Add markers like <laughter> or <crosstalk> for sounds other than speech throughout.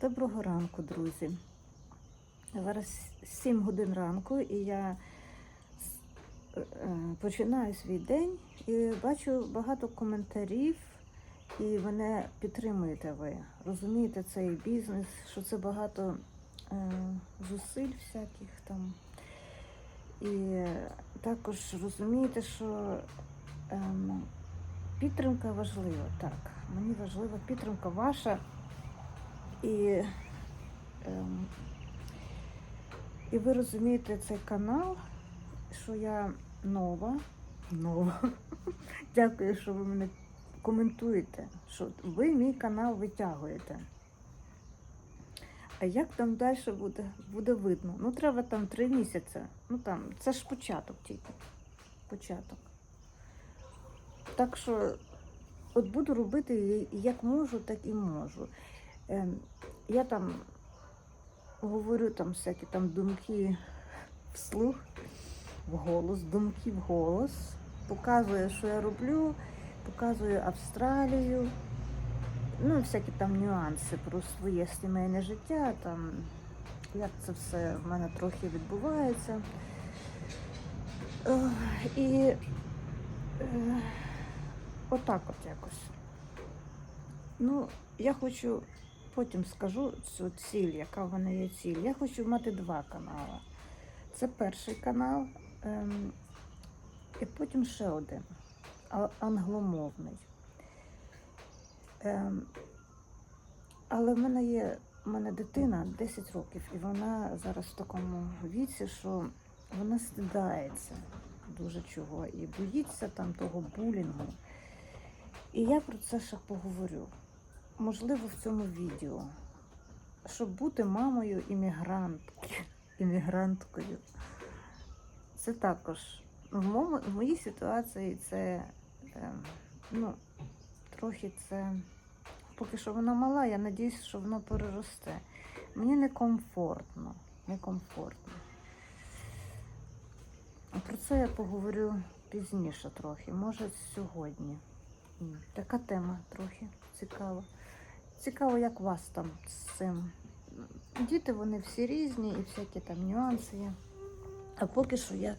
Доброго ранку, друзі. Зараз 7 годин ранку, і я е, починаю свій день і бачу багато коментарів, і мене підтримуєте ви. Розумієте цей бізнес, що це багато е, зусиль всяких там. І також розумієте, що ем, підтримка важлива. Так, мені важлива підтримка ваша. І, ем, і ви розумієте цей канал, що я нова. Нова. <laughs> Дякую, що ви мене коментуєте, що ви мій канал витягуєте. А як там далі буде, буде видно? Ну, треба там три місяці. Ну там, це ж початок тільки. Початок. Так що, от буду робити як можу, так і можу. Ем, я там говорю там всякі там думки вслух, вголос, думки вголос, показую, що я роблю, показую Австралію, ну, всякі там нюанси про своє сімейне життя, там, як це все в мене трохи відбувається. І отак от якось. Ну, я хочу, потім скажу цю ціль, яка в мене є ціль. Я хочу мати два канали. Це перший канал, ем, і потім ще один англомовний. Ем, але в мене є в мене дитина 10 років, і вона зараз в такому віці, що вона стидається дуже чого і боїться там того булінгу. І я про це ще поговорю. Можливо, в цьому відео. Щоб бути мамою іммігрантки, іммігранткою. Це також в, моєму, в моїй ситуації це е, ну, трохи це. Поки що вона мала, я надіюся, що воно переросте. Мені некомфортно. Некомфортно. Про це я поговорю пізніше трохи, може сьогодні. Така тема трохи цікава. Цікаво, як вас там з цим. Діти вони всі різні і всякі там нюанси є. А поки що я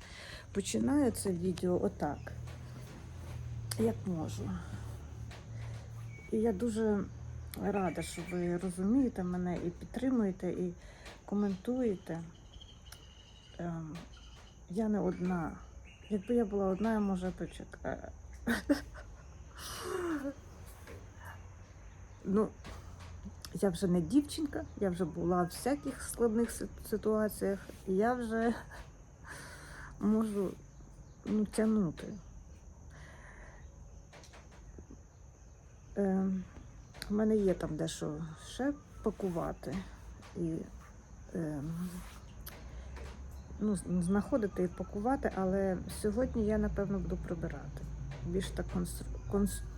починаю це відео отак, як можу. І я дуже рада, що ви розумієте мене і підтримуєте, і коментуєте. Ем, я не одна. Якби я була одна, я може почекаю. Ну, я вже не дівчинка, я вже була в всяких складних ситуаціях, і я вже <laughs> можу ну, тягнути. Е, в мене є там дещо ще пакувати і е, ну, знаходити і пакувати, але сьогодні я, напевно, буду прибирати. Більш так конс- конс-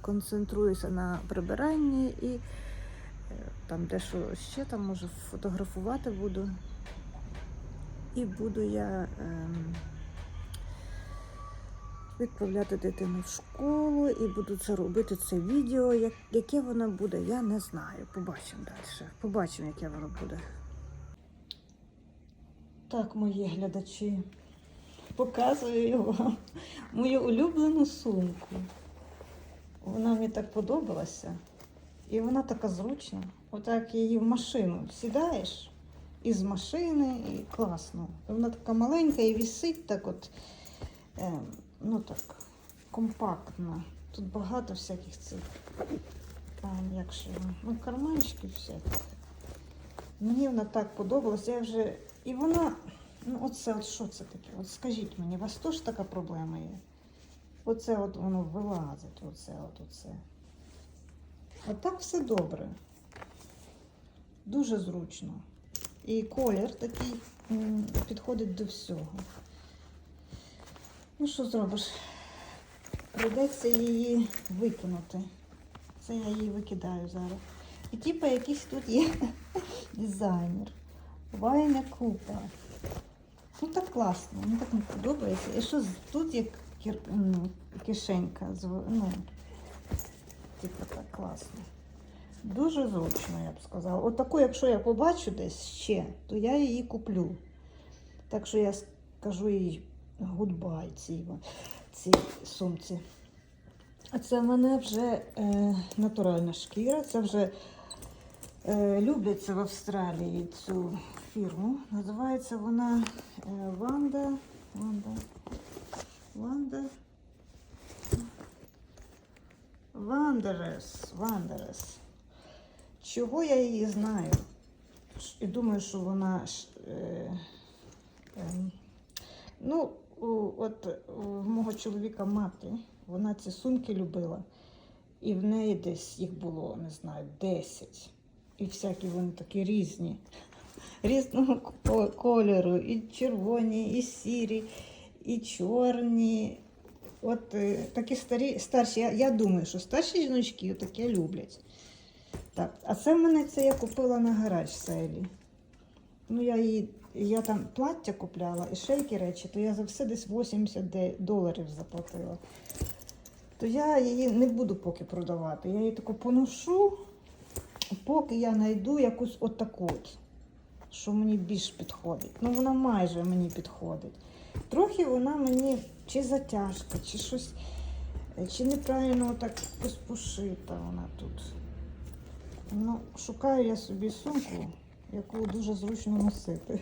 концентруюся на прибиранні і е, там дещо ще там може фотографувати буду. І буду я ем, відправляти дитину в школу і буду це робити це відео. Як, яке воно буде, я не знаю. Побачимо далі. Побачимо, яке воно буде. Так, мої глядачі, показую вам мою улюблену сумку. Вона мені так подобалася. І вона така зручна. Отак її в машину сідаєш із машини і класно. Вона така маленька і висить так от, е, ну так, компактно. Тут багато всяких цих, а, як ще, ну, карманчиків всяких. Мені вона так подобалася. Я вже. І вона, ну оце, от що це таке? От скажіть мені, у вас теж така проблема є? Оце от воно вилазить, оце, от оце. От так все добре. Дуже зручно. І колір такий підходить до всього. Ну, що зробиш? Прийдеться її викинути. Це я її викидаю зараз. І типу якийсь тут є <laughs> дизайнер. Вайна Купа. Ну так класно, мені так не подобається. І що тут є кір- ну, кишенька, ну, типу так класно. Дуже зручно, я б сказала. От таку, якщо я побачу десь ще, то я її куплю. Так що я скажу їй гудбай цій, цій сумці. А це в мене вже е, натуральна шкіра. Це вже е, любляться в Австралії цю фірму. Називається вона е, Ванда. Ванда. Ванда. Вандерес. Вандерес. Чого я її знаю? І думаю, що вона. Е, ем, ну, от у мого чоловіка мати, вона ці сумки любила. І в неї десь їх було, не знаю, 10. І всякі вони такі різні. Різного кольору, і червоні, і сірі, і чорні. От е, такі старі, старші, я, я думаю, що старші жіночки таке люблять. Так, а це в мене це я купила на гараж селі. Ну, я її, я там плаття купляла і які речі, то я за все десь 80 доларів заплатила. То я її не буду поки продавати. Я її таку поношу, поки я знайду якусь отаку от, що мені більш підходить. Ну, вона майже мені підходить. Трохи вона мені чи затяжка, чи щось, е, чи неправильно так пошита вона тут. Ну, шукаю я собі сумку, яку дуже зручно носити.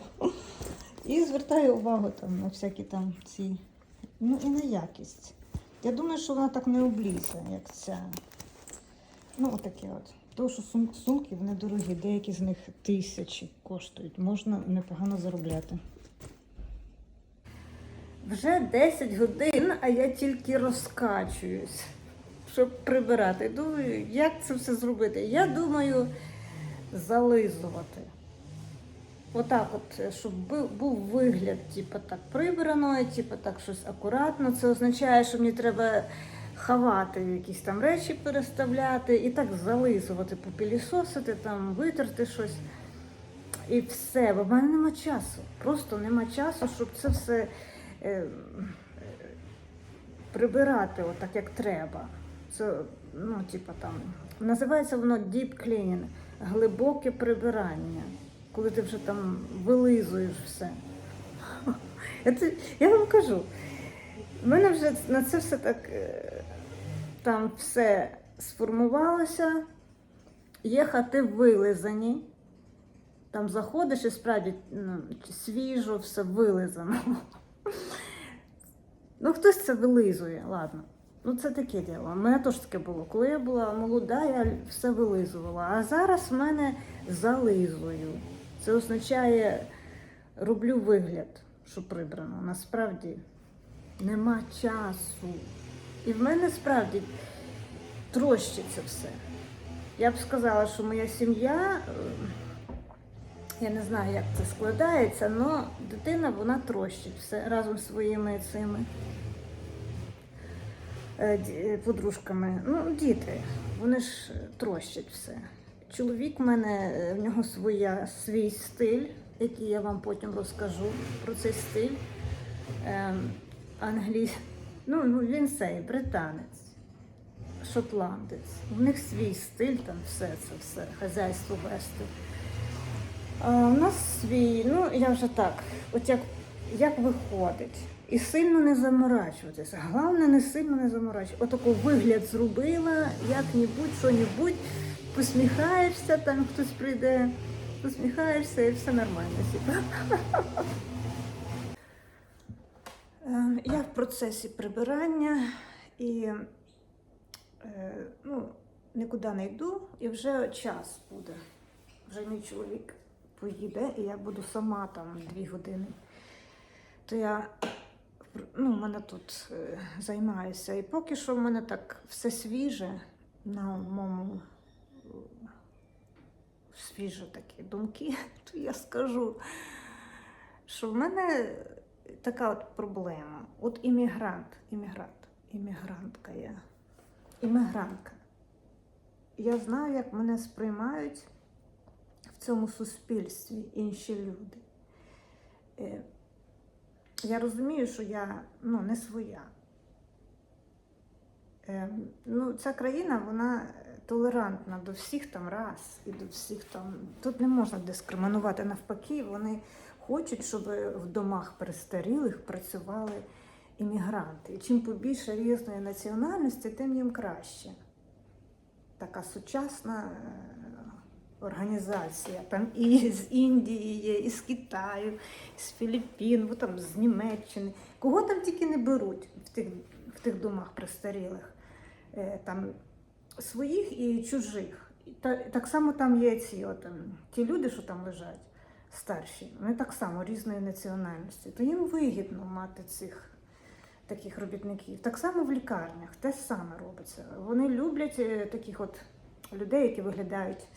І звертаю увагу там на всякі там ці, ну і на якість. Я думаю, що вона так не облізе, як ця. Ну, отаке от. Тому що сум- сумки вони дорогі, деякі з них тисячі коштують. Можна непогано заробляти. Вже 10 годин, а я тільки розкачуюсь, щоб прибирати. Думаю, як це все зробити? Я думаю, зализувати. Отак, от, щоб був вигляд, типу так прибрано, типу так щось акуратно. Це означає, що мені треба ховати якісь там речі, переставляти і так зализувати, попілісосити, там, витерти щось. І все, бо в мене нема часу. Просто нема часу, щоб це все прибирати отак, як треба. Це, ну, типу там, називається воно deep cleaning, глибоке прибирання, коли ти вже там вилизуєш все. <laughs> Це- я вам кажу, в мене вже на це все так е, там все сформувалося, є хати вилизані. Там заходиш і справді свіжо, все вилизано. <laughs> Ну, хтось це вилизує, ладно. Ну, це таке діло. У мене теж таке було. Коли я була молода, я все вилизувала. А зараз в мене зализую. Це означає, роблю вигляд, що прибрано. Насправді нема часу. І в мене справді трощиться все. Я б сказала, що моя сім'я. Я не знаю, як це складається, але дитина вона трощить все разом зі своїми цими е, е, подружками. Ну, діти, вони ж трощать все. Чоловік в мене, е, в нього своя, свій стиль, який я вам потім розкажу про цей стиль. Ем, англій... ну, ну, він цей британець, шотландець. У них свій стиль, там все це все, хазяйство вести. А, у нас свій, ну я вже так, от як, як виходить. І сильно не заморачуватися. Головне, не сильно не заморачуватися. Отако вигляд зробила, як-небудь, що-небудь, посміхаєшся, там хтось прийде, посміхаєшся і все нормально. типу. Е, Я в процесі прибирання і е, ну, нікуди не йду, і вже час буде. Вже мій чоловік поїде, і я буду сама там дві години. То я ну, мене тут е, займаюся. І поки що в мене так все свіже на моєму е, свіжі такі думки, <laughs> то я скажу, що в мене така от проблема. От іммігрант, іммігрант, іммігрантка я, іммігрантка. Я знаю, як мене сприймають в цьому суспільстві інші люди. Е, Я розумію, що я ну, не своя. Е, Ну, ця країна, вона толерантна до всіх там рас і до всіх там. Тут не можна дискримінувати навпаки. Вони хочуть, щоб в домах престарілих працювали іммігранти. Чим побільше різної національності, тим їм краще. Така сучасна е, організація. Там і з Індії є, і з Китаю, і з Філіппін, бо там з Німеччини. Кого там тільки не беруть в тих, в тих домах престарілих. Е, Там своїх і чужих. Та, так само там є ці от, ем, ті люди, що там лежать, старші, вони так само різної національності. То їм вигідно мати цих таких робітників. Так само в лікарнях, те саме робиться. Вони люблять е, таких от людей, які виглядають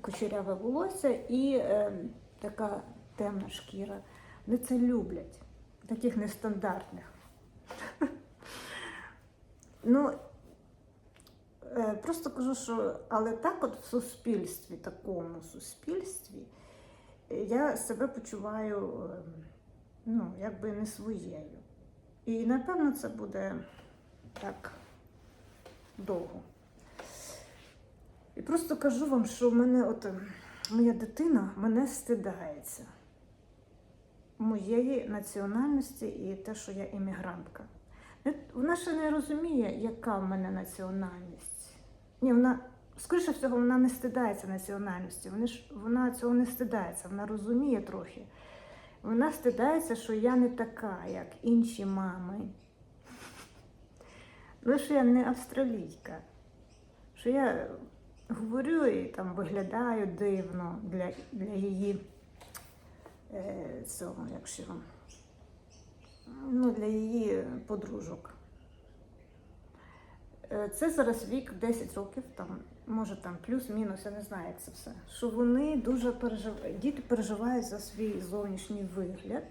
кучеряве волосся і е, така темна шкіра. Вони це люблять, таких нестандартних. <laughs> Ну, Е, Просто кажу, що але так, от в суспільстві, такому суспільстві, е, я себе почуваю е, ну, якби не своєю. І напевно це буде так довго. І просто кажу вам, що в мене от е, моя дитина мене стидається моєї національності і те, що я іммігрантка. Вона ще не розуміє, яка в мене національність. Ні, вона, скоріше всього, вона не стидається національності. Вони ж, вона цього не стидається, вона розуміє трохи. Вона стидається, що я не така, як інші мами. Ну, що я не австралійка. Що я говорю і там виглядаю дивно для, для її е, цього, як ще вам, ну, для її подружок. Е, Це зараз вік 10 років, там, може там плюс-мінус, я не знаю, як це все. Що вони дуже переживають, діти переживають за свій зовнішній вигляд,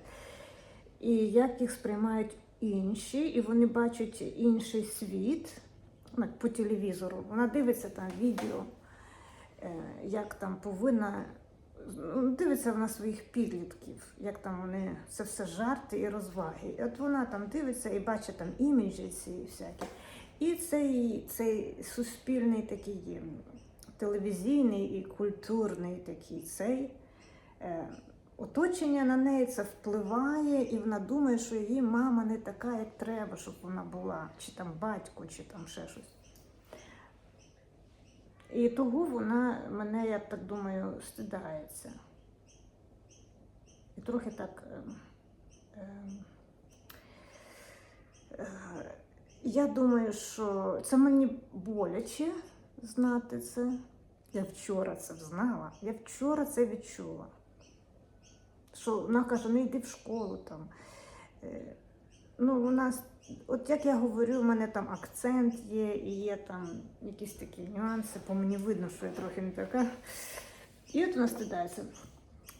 і як їх сприймають інші, і вони бачать інший світ по телевізору. Вона дивиться там відео, е, як там повинна. ну, Дивиться вона своїх підлітків, як там вони це все жарти і розваги. І от вона там дивиться і бачить там іміджі ці всякі. І цей, цей суспільний такий телевізійний і культурний такий цей е, оточення на неї це впливає, і вона думає, що її мама не така, як треба, щоб вона була, чи там батько, чи там ще щось. І того вона мене, я так думаю, стидається. І трохи так. ем, ем, е, я думаю, що це мені боляче знати це. Я вчора це знала. Я вчора це відчула. Що вона каже, не йди в школу там. Е, Ну, у нас, от як я говорю, у мене там акцент є, і є там якісь такі нюанси, по мені видно, що я трохи не така. І от вона стидається.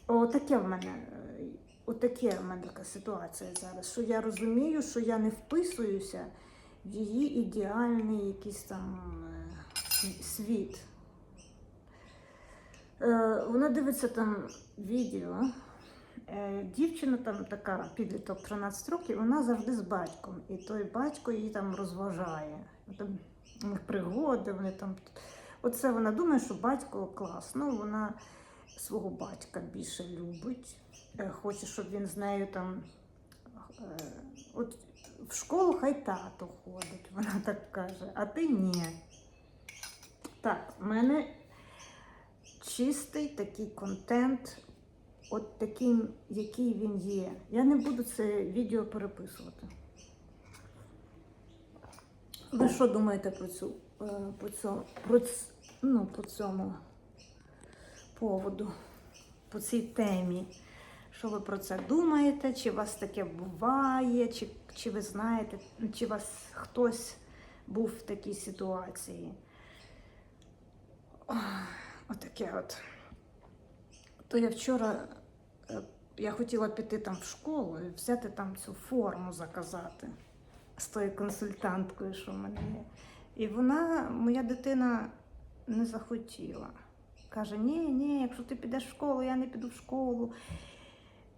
Отаке в мене, е, отаке в мене така ситуація зараз, що я розумію, що я не вписуюся в її ідеальний якийсь там е, світ. Вона дивиться там відео. Е, Дівчина там така, підліток 13 років, вона завжди з батьком. І той батько її там розважає. Там у них пригоди, вони там. Оце вона думає, що батько класно, вона свого батька більше любить, е, хоче, щоб він з нею там. е, От в школу хай тато ходить, вона так каже, а ти ні. Так, в мене чистий такий контент, от таким, який він є. Я не буду це відео переписувати. Ви що думаєте про цю, е, по цьому, про, ну, по цьому поводу, по цій темі? Що ви про це думаєте? Чи вас таке буває? Чи, чи ви знаєте, чи у вас хтось був в такій ситуації? Отаке от. То я вчора я хотіла піти там в школу і взяти там цю форму заказати з тою консультанткою, що в мене є. І вона, моя дитина, не захотіла. Каже: ні, ні, якщо ти підеш в школу, я не піду в школу.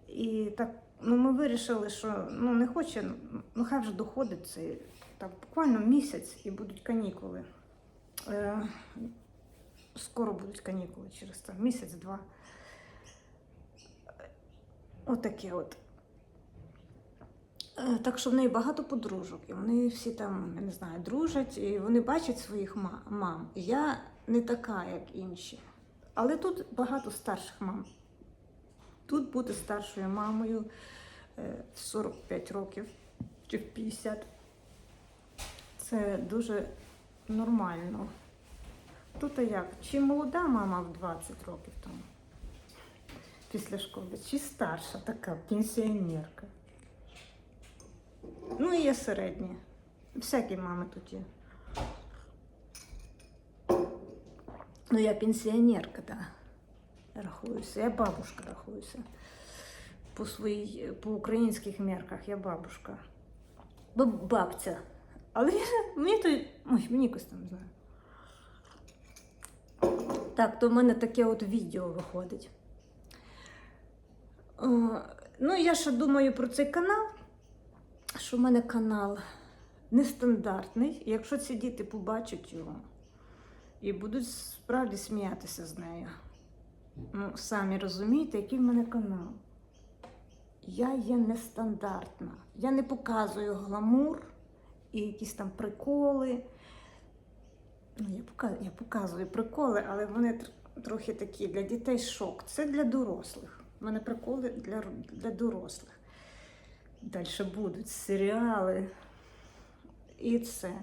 І так, ну ми вирішили, що ну не хоче, ну хай вже доходить це там буквально місяць і будуть канікули. Е, скоро будуть канікули через там місяць-два. Отаке от. Е, Так що в неї багато подружок, і вони всі там, я не знаю, дружать, і вони бачать своїх мам. Я не така, як інші. Але тут багато старших мам. Тут бути старшою мамою е, в 45 років чи в 50. Це дуже нормально. Тут як? Чи молода мама в 20 років тому після школи, чи старша така пенсіонерка. Ну і є середні. Всякі мами тут є. Ну, я пенсіонерка. Да. Рахуюся. Я бабушка рахуюся. По своїй, по українських мерках я бабушка. Бабця. Але мені то. Ой, мені якось там знаю. Так, то в мене таке от відео виходить. О, ну, я ще думаю про цей канал, що в мене канал нестандартний. Якщо ці діти побачать його і будуть справді сміятися з нею. Ну, самі розумієте, який в мене канал. Я є нестандартна. Я не показую гламур і якісь там приколи. Ну, я показую, я показую приколи, але вони трохи такі для дітей шок. Це для дорослих. У мене приколи для, для дорослих. Далі будуть серіали і це.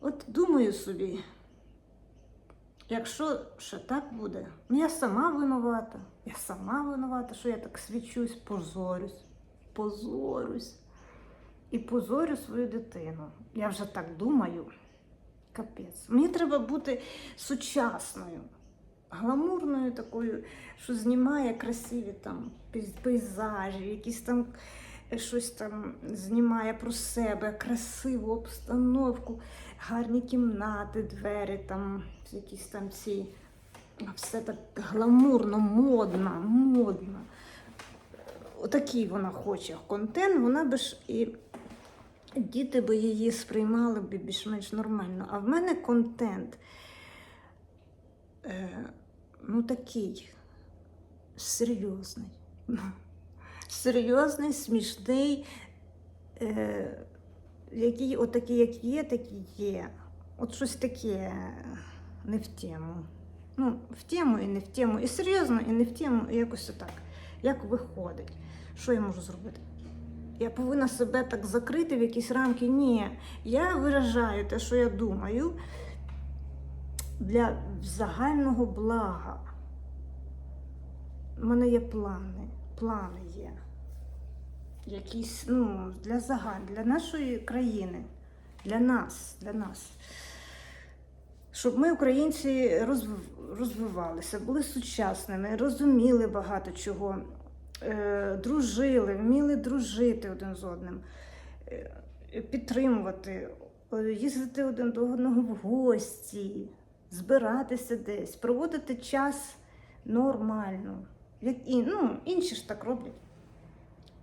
От думаю собі, якщо ще так буде, ну я сама винувата. Я сама винувата, що я так свічусь, позорюсь, позорюсь. І позорю свою дитину. Я вже так думаю. Капець. Мені треба бути сучасною, гламурною такою, що знімає красиві там пейзажі, якісь там е, щось там знімає про себе, красиву обстановку, гарні кімнати, двері, там якісь там ці. Все так гламурно, модно, модно. Отакий вона хоче контент, вона би ж і діти би її сприймали б більш-менш нормально. А в мене контент ну такий серйозний. Серйозний, смішний, е, який отакий, як є, такий є. От щось таке не в тему. Ну, в тему і не в тему. І серйозно, і не в тему, і якось отак. Як виходить? Що я можу зробити? Я повинна себе так закрити в якісь рамки. Ні, я виражаю те, що я думаю, для загального блага. У мене є плани. Плани є. Якісь, ну, для загаль, для нашої країни, для нас, для нас. Щоб ми, українці, розв- розвивалися, були сучасними, розуміли багато чого, е, дружили, вміли дружити один з одним, е, підтримувати, е, їздити один до одного в гості, збиратися десь, проводити час нормально. Як і, ну, інші ж так роблять.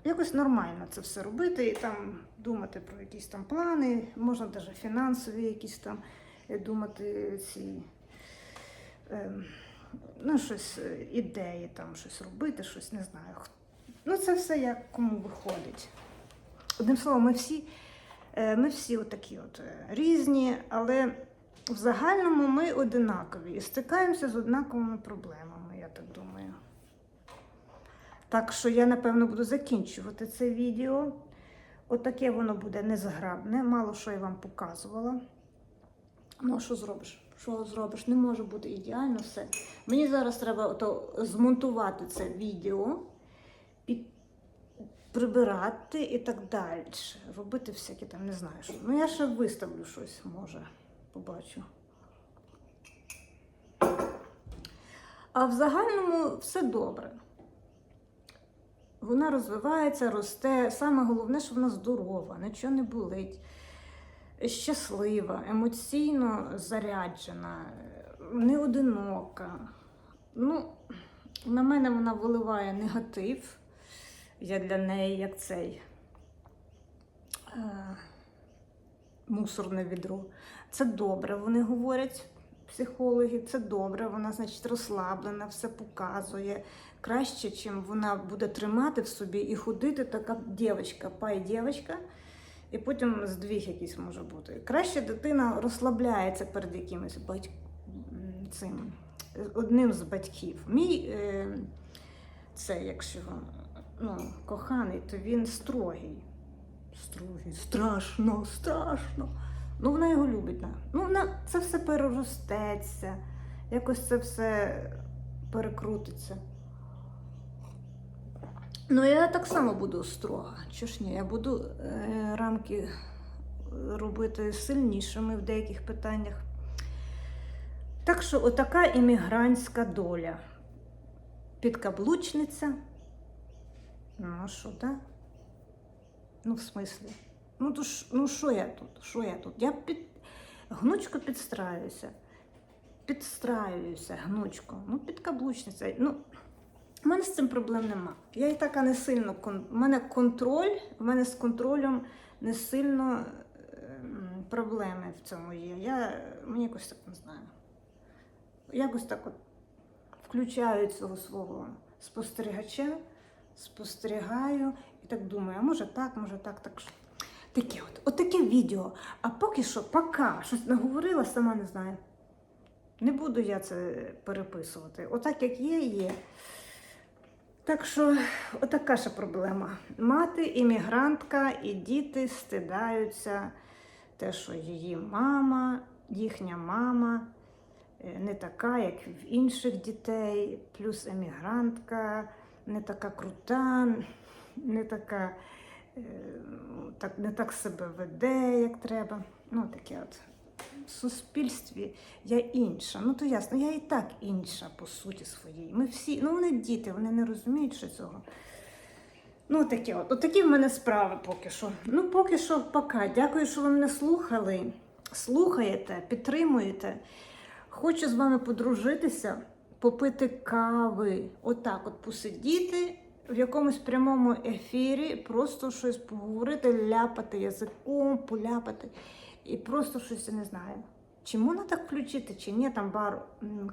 Якось нормально це все робити і там думати про якісь там плани, можна навіть фінансові якісь там е, думати ці ем, ну, щось, е, ідеї, там щось робити, щось не знаю. Ну, це все як кому виходить. Одним словом, ми всі, е, ми всі отакі от е, різні, але в загальному ми одинакові і стикаємося з однаковими проблемами, я так думаю. Так що я, напевно, буду закінчувати це відео. Отаке воно буде незграбне, мало що я вам показувала. Ну, що зробиш? Що зробиш? Не може бути ідеально все. Мені зараз треба ото змонтувати це відео, під... прибирати і так далі. Робити всякі там, не знаю що. Ну, я ще виставлю щось, може, побачу. А в загальному все добре. Вона розвивається, росте. Саме головне, що вона здорова, нічого не болить, щаслива, емоційно заряджена, не одинока. Ну, на мене вона виливає негатив. Я для неї як цей. Мусорне відро. Це добре, вони говорять, психологи, це добре, вона, значить, розслаблена, все показує. Краще, чим вона буде тримати в собі і ходити така дівчинка, пай дівчинка, і потім здвіг якийсь може бути. Краще дитина розслабляється перед якимось батьк... цим, одним з батьків. Мій е, це, якщо ну, коханий, то він строгий. Строгий, страшно, страшно. Ну, вона його любить. на- Ну, вона це все переростеться, якось це все перекрутиться. Ну, я так само буду строга. Чого ж ні, я буду е, рамки робити сильнішими в деяких питаннях. Так що, отака іммігрантська доля. Підкаблучниця. Ну, а що, так? Ну, в смислі? Ну, то ж, ну що я тут? Що я тут? Я під гнучко підстраюся. Підстраююся, гнучко. Ну, підкаблучниця. Ну, у мене з цим проблем нема. Я і така не сильно. У мене контроль, у мене з контролем не сильно ем, проблеми в цьому є. Я мені якось так не знаю. Якось так от включаю цього свого спостерігача, спостерігаю і так думаю, а може так, може так, так. Таке от, от відео. А поки що, поки щось наговорила, сама не знаю. Не буду я це переписувати. Отак, як є, є. Так що, отака ще проблема. Мати іммігрантка, і діти стидаються те, що її мама, їхня мама е, не така, як в інших дітей, плюс емігрантка, не така крута, не така, е, не так себе веде, як треба. Ну, таке от. В суспільстві я інша. Ну то ясно, я і так інша по суті своїй. Ми всі, ну вони діти, вони не розуміють, що цього. Ну, таке от. От такі в мене справи поки що. Ну, поки що, пока. Дякую, що ви мене слухали. Слухаєте, підтримуєте. Хочу з вами подружитися, попити кави. Отак, от посидіти в якомусь прямому ефірі, просто щось поговорити, ляпати язиком, поляпати. І просто щось я не знаю. Чи можна так включити, чи ні, там бар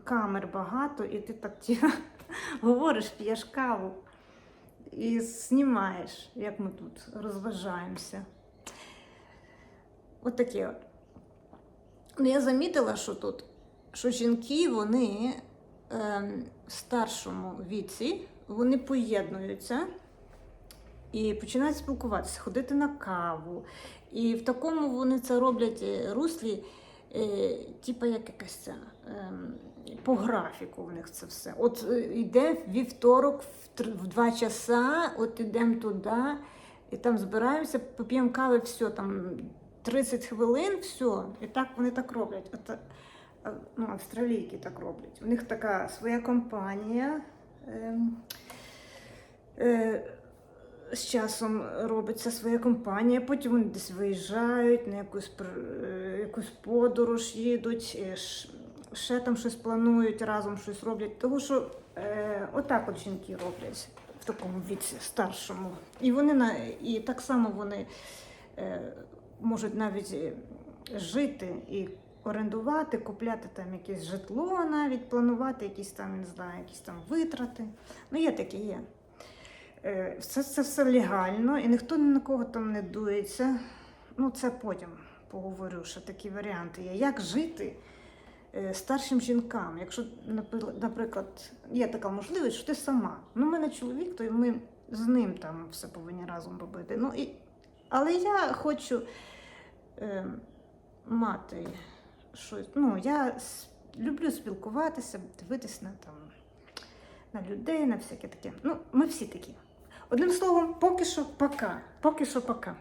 камер багато, і ти так ті, <laughs> говориш, п'єш каву і знімаєш, як ми тут розважаємося. От таке от. Ну, я замітила, що тут, що жінки, вони ем, в старшому віці, вони поєднуються і починають спілкуватися, ходити на каву. І в такому вони це роблять е, руслі, е, типу як якась ця, ем, по графіку в них це все. От е, йде вівторок в, 2 часа, от ідемо туди, і там збираємося, поп'ємо кави, все, там 30 хвилин, все. І так вони так роблять. От, е, ну, австралійки так роблять. У них така своя компанія. Ем, е, з часом робиться своя компанія, потім вони десь виїжджають на якусь, е, якусь подорож їдуть, і ще там щось планують, разом щось роблять. Тому що е, отак от жінки роблять в такому віці, старшому. І вони на, і так само вони е, можуть навіть е, жити і орендувати, купляти там якесь житло, навіть планувати якісь там, не знаю, якісь там витрати. Ну, є таке, є. Е, Це, це все легально, і ніхто ні на кого там не дується. Ну, це потім поговорю, що такі варіанти є. Як жити е, старшим жінкам? Якщо, наприклад, є така можливість, що ти сама. Ну, в мене чоловік, то ми з ним там все повинні разом робити. Ну, і... Але я хочу е, мати щось. Ну, я люблю спілкуватися, дивитись на там на людей, на всяке таке. Ну, ми всі такі. Одним словом, поки що пока. Поки що пока.